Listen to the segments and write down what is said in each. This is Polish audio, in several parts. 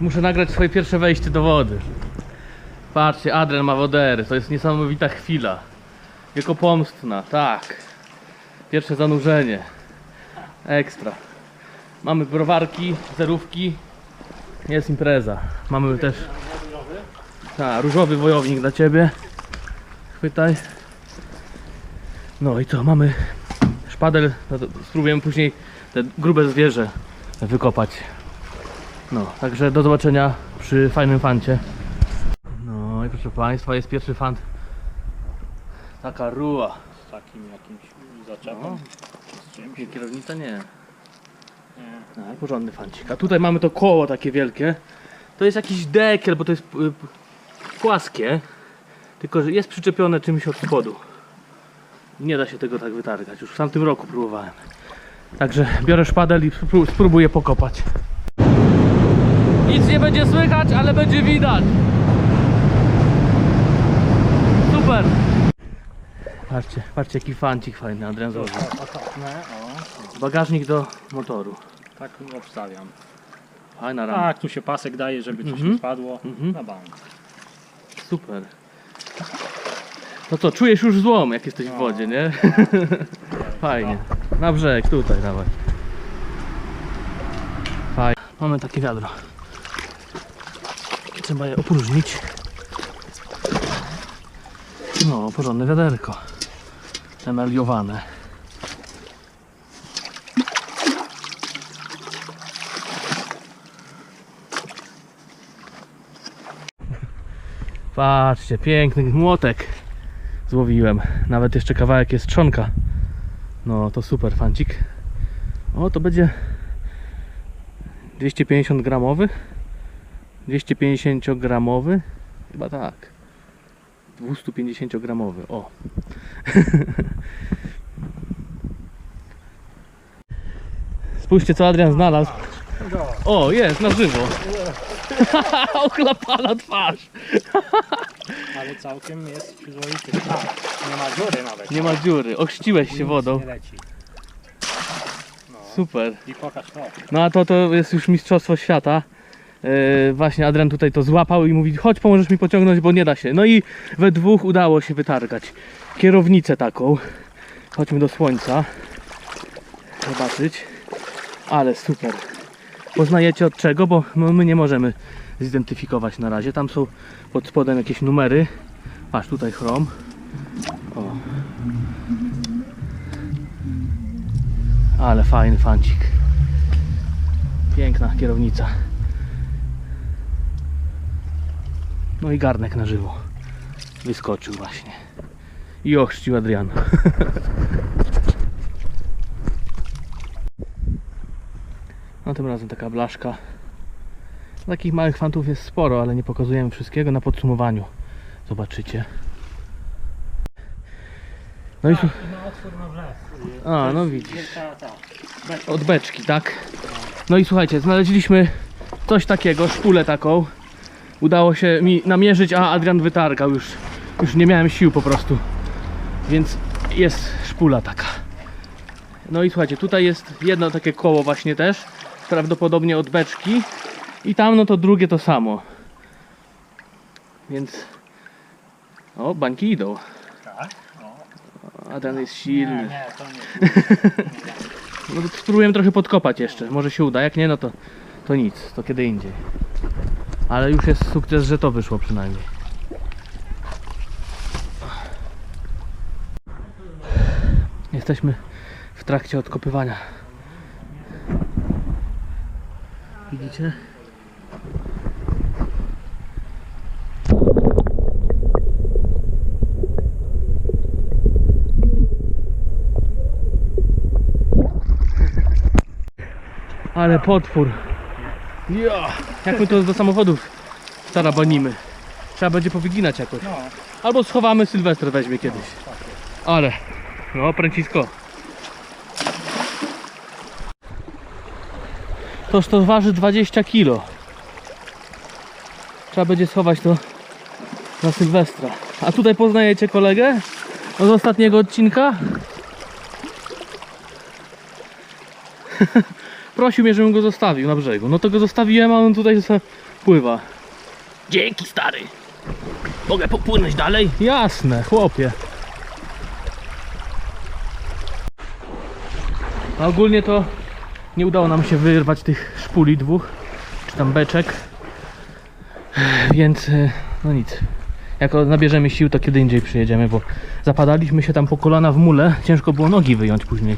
Muszę nagrać swoje pierwsze wejście do wody. Patrzcie, Adrian ma wodery. To jest niesamowita chwila. Wiekopomstna, tak. Pierwsze zanurzenie. Ekstra. Mamy browarki, zerówki. Jest impreza. Mamy też. Tak, różowy wojownik dla ciebie. Chwytaj. No i co, mamy szpadel. No spróbujemy później te grube zwierzę wykopać. No, także do zobaczenia przy fajnym fancie. No i proszę Państwa, jest pierwszy fant. Taka ruła. Z takim jakimś zaczepem. No. Z czymś. Nie, kierownica nie. Nie. No, porządny fancik. A tutaj mamy to koło takie wielkie. To jest jakiś dekiel, bo to jest y, płaskie. Tylko, że jest przyczepione czymś od spodu. Nie da się tego tak wytargać. Już w tamtym roku próbowałem. Także biorę szpadel i spró- spróbuję pokopać. Nic nie będzie słychać, ale będzie widać. Super. Patrzcie, patrzcie jaki fancik fajny Adrian zrobił. Okopne, o. Bagażnik do motoru. Tak obstawiam. Fajna rama. Tak, tu się pasek daje, żeby coś Mhm. nie spadło. Mhm. Na bank. Super. No to czujesz już złom, jak jesteś w wodzie, nie? Fajnie. Na brzeg, tutaj dawaj. Fajnie. Mamy takie wiadro. Trzeba je opróżnić. No, porządne wiaderko. Emeliowane. Patrzcie, piękny młotek złowiłem. Nawet jeszcze kawałek jest trzonka. No to super fancik. O, to będzie 250 gramowy. 250 gramowy. Chyba tak. 250 gramowy. O. Spójrzcie co Adrian znalazł. O, jest na żywo. Ochlapana twarz. Ale całkiem jest przyzwoity. Nie ma dziury nawet. Nie ma dziury. Ochrzciłeś się wodą. No. Super. I pokaż to. No a to, to jest już mistrzostwo świata. Yy, właśnie Adrian tutaj to złapał i mówi chodź pomożesz mi pociągnąć, bo nie da się. No i we dwóch udało się wytargać kierownicę taką. Chodźmy do słońca. Zobaczyć. Ale super. Poznajecie od czego, bo no, my nie możemy zidentyfikować na razie. Tam są pod spodem jakieś numery. Patrz tutaj chrom. O. Ale fajny fancik. Piękna kierownica. No i garnek na żywo. Wyskoczył właśnie. I ochrzcił Adriana. No tym razem taka blaszka. Takich małych fantów jest sporo, ale nie pokazujemy wszystkiego na podsumowaniu. Zobaczycie. No i su- I ma otwór na wlew. A, no widzisz. Od beczki, tak? No i słuchajcie, znaleźliśmy coś takiego, szpulę taką. Udało się mi namierzyć, a Adrian wytargał już. Już nie miałem sił po prostu. Więc jest szpula taka. No i słuchajcie, tutaj jest jedno takie koło właśnie też. Prawdopodobnie od beczki. I tam no to drugie to samo. Więc... O, bańki idą. Tak? O. Adrian jest Nie, silny. nie, to nie. No spróbujemy trochę podkopać jeszcze. Może się uda. Jak nie, no to, to nic. To kiedy indziej. Ale już jest sukces, że to wyszło przynajmniej. Jesteśmy w trakcie odkopywania. Widzicie? Ale potwór. Ja. Jak my to do samochodów tarabanimy. Trzeba będzie powyginać jakoś. No, Albo schowamy, Sylwester weźmie kiedyś. Ale, no pręcisko. Toż to waży 20 kg. Trzeba będzie schować to na Sylwestra. A tutaj poznajecie kolegę? Od ostatniego odcinka? Prosił mnie, żebym go zostawił na brzegu. No to go zostawiłem, a on tutaj sobie pływa. Dzięki stary. Mogę popłynąć dalej? Jasne, chłopie. A ogólnie to nie udało nam się wyrwać tych szpuli dwóch, czy tam beczek. Więc y, no nic. Jak nabierzemy sił, to kiedy indziej przyjedziemy, bo zapadaliśmy się tam po kolana w mule. Ciężko było nogi wyjąć później.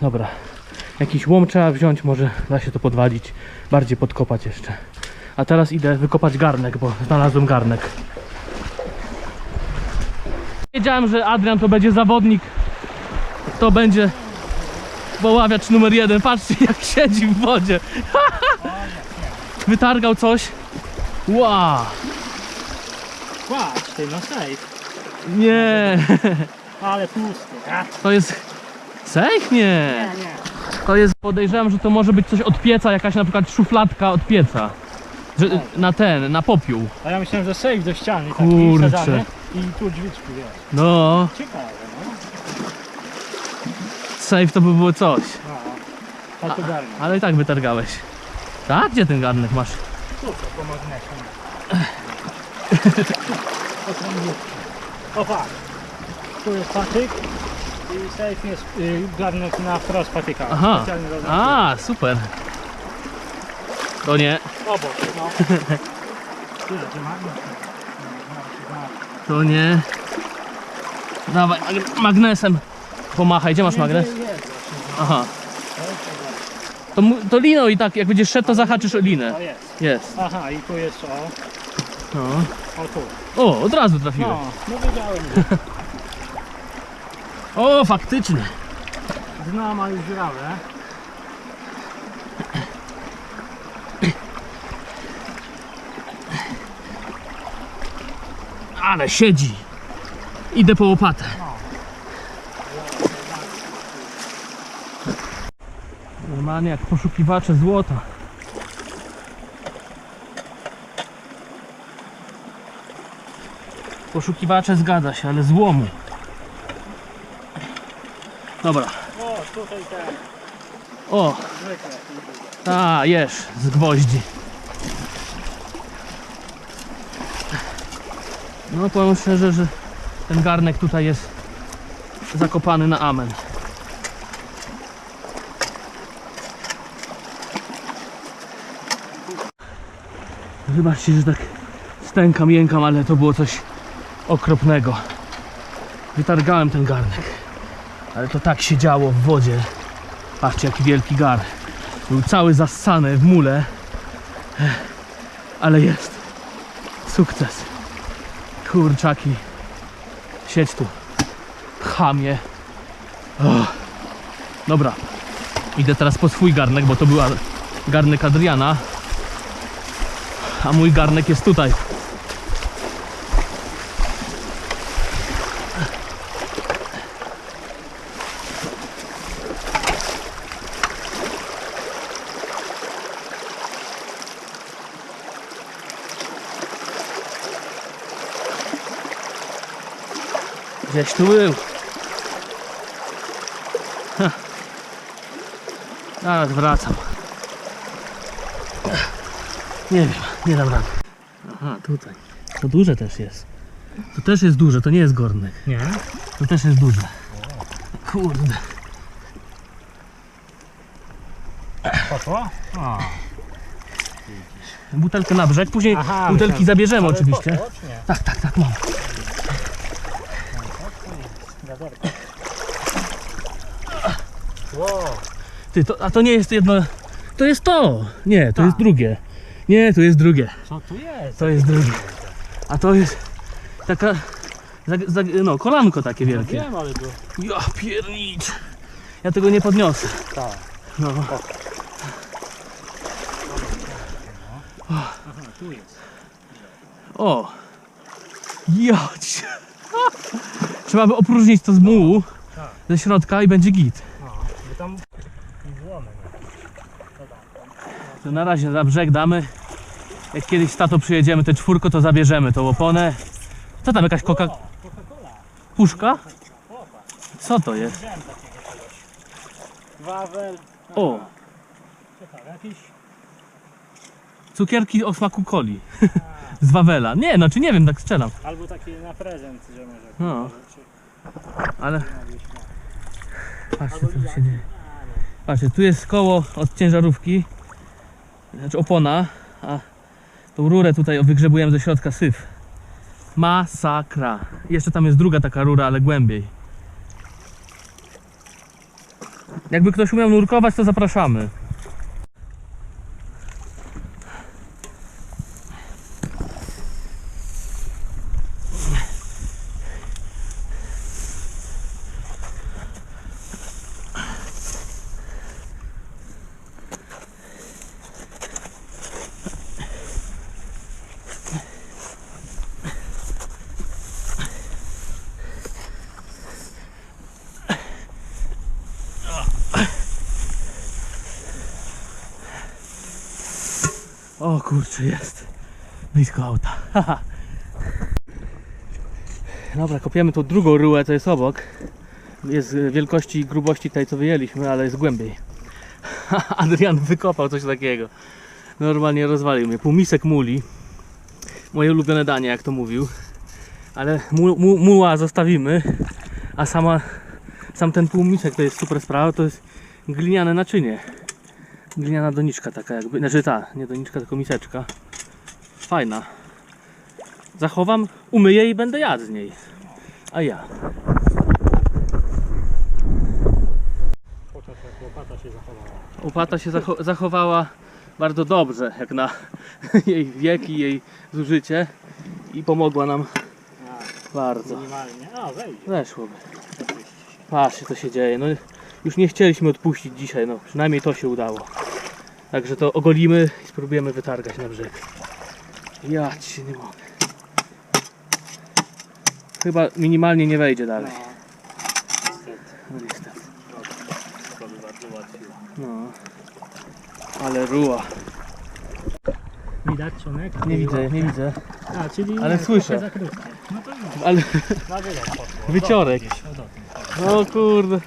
Dobra. Jakiś łom trzeba wziąć, może da się to podwalić, bardziej podkopać jeszcze. A teraz idę wykopać garnek, bo znalazłem garnek. Wiedziałem, że Adrian to będzie zawodnik. To będzie poławiacz numer jeden. Patrzcie jak siedzi w wodzie. Wytargał coś. Wow. Patrz, ty, no safe. Nie. Ale tłusty, a? To jest... Sejf? Nie. Nie, nie. To jest, podejrzewam, że to może być coś od pieca, jakaś na przykład szufladka od pieca. Że, na ten, na popiół. A ja myślałem, że safe do ściany taki Kurczę. wsadzany i tu drzwiczki, wiesz. No, Ciekawe, no. safe to by było coś. No, a to garnek. Ale i tak wytargałeś. Tak? Gdzie ten garnek masz? Tutaj, po magnesie. O, patrz. Tu jest patyk i safe jest y, garnek na wprost patyka. Aha. Zaznaczony. A, super. To nie, Obok, no. To nie. Dawaj, mag- magnesem. Pomachaj, gdzie masz magnes? Aha. To, mu- to liną i tak, jak będziesz szedł, to zahaczysz o linę. To jest. Jest. Aha, i tu jest o, No. o tu. O, od razu trafiłeś. No, no wiedziałem. że O, faktycznie. Dno ma już dziurawę. Ale siedzi. Idę po łopatę. Normalnie jak poszukiwacze złota. Poszukiwacze zgadza się, ale złomu. Dobra. O, tutaj ten O, a jesz z gwoździ. No powiem szczerze, że ten garnek tutaj jest zakopany na amen. Wybaczcie, że tak stękam, jękam, ale to było coś okropnego. Wytargałem ten garnek. Ale to tak się działo w wodzie. Patrzcie, jaki wielki gar. Był cały zassany w mule. Ale jest. Sukces. Kurczaki. Siedź tu. Chamie. Dobra. Idę teraz po swój garnek, bo to była garnek Adriana. A mój garnek jest tutaj. Gdzieś tu był. Ha. Zaraz wracam. Nie wiem, nie dam rady. Aha, tutaj. To duże też jest. To też jest duże, to nie jest gornek. Nie? To też jest duże. Kurde. Poszło? O. Butelkę na brzeg, później Aha, butelki myślałem- zabierzemy Ale oczywiście. poszło, czy nie? Tak, tak, tak, mam. Wow. Ty, to, a to nie jest jedno. To jest to! Nie, to Tak. jest drugie. Nie, to jest drugie. Co tu jest? To jest drugie. A to jest taka. No, kolanko takie wielkie. Wiem, ale było. Ja piernicz. Ja tego nie podniosę. Tak. No. Jest. O! Jać! Trzeba by opróżnić to z mułu Tak. ze środka i będzie git. No. To na razie na brzeg damy. Jak kiedyś z tato przyjedziemy te czwórko, to zabierzemy tą oponę. Co tam, jakaś coca... Coca-Cola. puszka? Co to jest? Wawel, O! Ciekawe, jakiś... Cukierki o smaku coli. Z Wawela. Nie, no czy nie wiem, tak strzelam. Albo taki na prezent, że może. No. Ale patrzcie co lila. się dzieje. Patrzcie, tu jest koło od ciężarówki. Znaczy opona, a tą rurę tutaj wygrzebujemy ze środka syf. Masakra. Jeszcze tam jest druga taka rura, ale głębiej. Jakby ktoś umiał nurkować, to zapraszamy. O kurczę, jest. Blisko auta. Dobra, kopiemy tą drugą ryłę, co jest obok. Jest wielkości i grubości tej, co wyjęliśmy, ale jest głębiej. Adrian wykopał coś takiego. Normalnie rozwalił mnie. Półmisek muli. Moje ulubione danie, jak to mówił. Ale mu, mu, muła zostawimy. A sama, sam ten półmisek to jest super sprawa. To jest gliniane naczynie. Gliniana doniczka taka jakby, znaczy ta, nie doniczka, tylko miseczka. Fajna. Zachowam, umyję i będę jadł z niej. A ja. Łopata się zachowała. Łopata się zacho- zachowała bardzo dobrze, jak na jej wiek i jej zużycie. I pomogła nam A, bardzo. minimalnie. A, wejdzie. Weszłoby. Patrzcie co się dzieje. No, już nie chcieliśmy odpuścić dzisiaj, no przynajmniej to się udało. Także to ogolimy i spróbujemy wytargać na brzeg. Ja ci się nie mogę. Chyba minimalnie nie wejdzie No. dalej. Niestety. No niestety. No. Ale ruła. Widać czonek? Nie widzę, nie widzę. A, czyli Ale nie, słyszę. trochę za krótkie. No to nie. Ale Na wylot poszło. Wyciorek. O, gdzieś, o, dotąd. o kurde.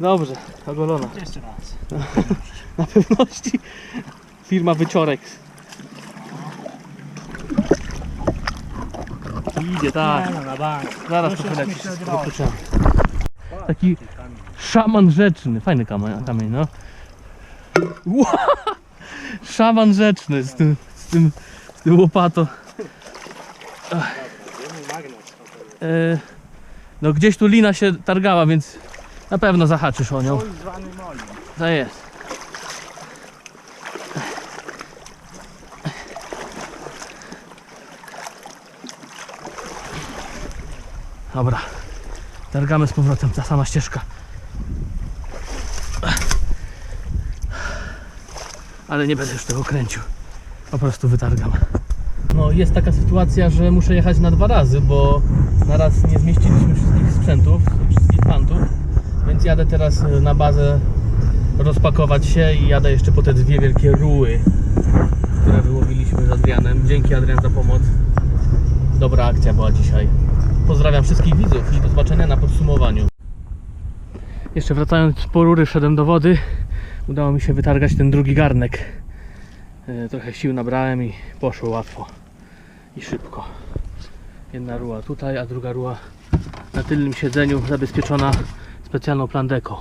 Dobrze, ogolona. Jeszcze raz. Na pewności firma Wyciorek. Idzie, tak. Nie, no, na bank. Zaraz Już to. Wypuszczamy. Taki szaman rzeczny. Fajny kamień, kamień no. Szaman rzeczny z tym, z tym, z tym łopatą. E, no gdzieś tu lina się targała, więc na pewno zahaczysz o nią. To jest. Dobra. Targamy z powrotem, ta sama ścieżka. Ale nie będę już tego kręcił. Po prostu wytargam. No jest taka sytuacja, że muszę jechać na dwa razy, bo na raz nie zmieściliśmy wszystkich sprzętów, wszystkich pantów. Więc jadę teraz y, na bazę rozpakować się i jadę jeszcze po te dwie wielkie ruły, które wyłowiliśmy z Adrianem. Dzięki Adrian za pomoc. Dobra akcja była dzisiaj. Pozdrawiam wszystkich widzów i do zobaczenia na podsumowaniu. Jeszcze wracając po rury szedłem do wody. Udało mi się wytargać ten drugi garnek. E, Trochę sił nabrałem i poszło łatwo i szybko. Jedna ruła tutaj, a druga ruła na tylnym siedzeniu zabezpieczona specjalną plandeką.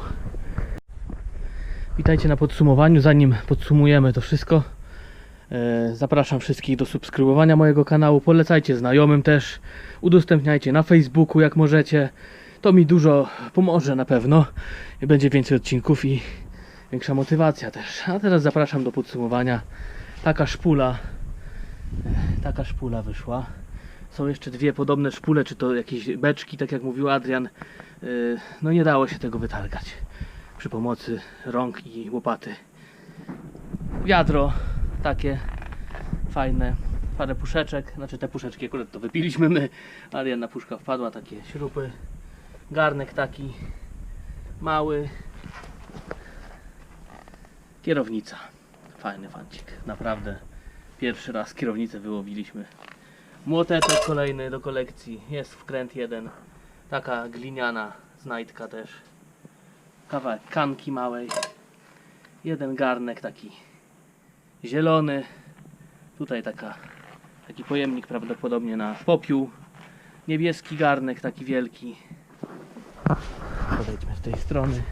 Witajcie na podsumowaniu. Zanim podsumujemy to wszystko, zapraszam wszystkich do subskrybowania mojego kanału. Polecajcie znajomym też. Udostępniajcie na Facebooku jak możecie. To mi dużo pomoże na pewno. Będzie więcej odcinków i większa motywacja też. A teraz zapraszam do podsumowania. Taka szpula. e, Taka szpula wyszła. Są jeszcze dwie podobne szpule, czy to jakieś beczki, tak jak mówił Adrian. E, No nie dało się tego wytargać przy pomocy rąk i łopaty. Wiadro takie fajne, parę puszeczek, znaczy te puszeczki akurat to wypiliśmy my, ale jedna puszka wpadła, takie śrupy, garnek taki mały, kierownica, fajny fancik, naprawdę. Pierwszy raz kierownicę wyłowiliśmy. Młoteczek kolejny do kolekcji, jest wkręt jeden, taka gliniana znajdka też. Kawałek kanki małej. Jeden garnek taki zielony. Tutaj taka, taki pojemnik prawdopodobnie na popiół. Niebieski garnek taki wielki. Podejdźmy z tej strony.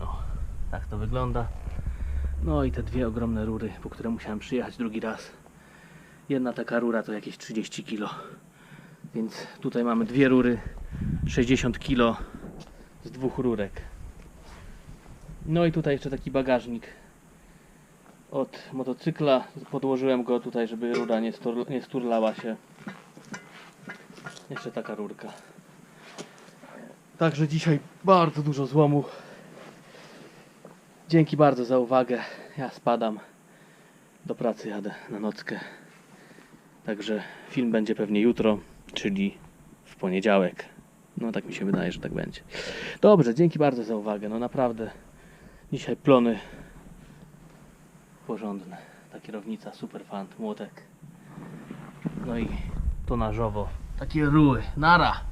O, tak to wygląda. No i te dwie ogromne rury, po które musiałem przyjechać drugi raz. Jedna taka rura to jakieś 30 kg. Więc tutaj mamy dwie rury, 60 kg z dwóch rurek. No i tutaj jeszcze taki bagażnik od motocykla. Podłożyłem go tutaj, żeby rura nie, stur, nie sturlała się. Jeszcze taka rurka. Także dzisiaj bardzo dużo złomu. Dzięki bardzo za uwagę. Ja spadam. Do pracy jadę na nockę. Także film będzie pewnie jutro, czyli w poniedziałek. No tak mi się wydaje, że tak będzie. Dobrze, dzięki bardzo za uwagę. No naprawdę dzisiaj plony porządne. Ta kierownica, super fan, młotek. No i tonażowo. Takie ruły. Nara!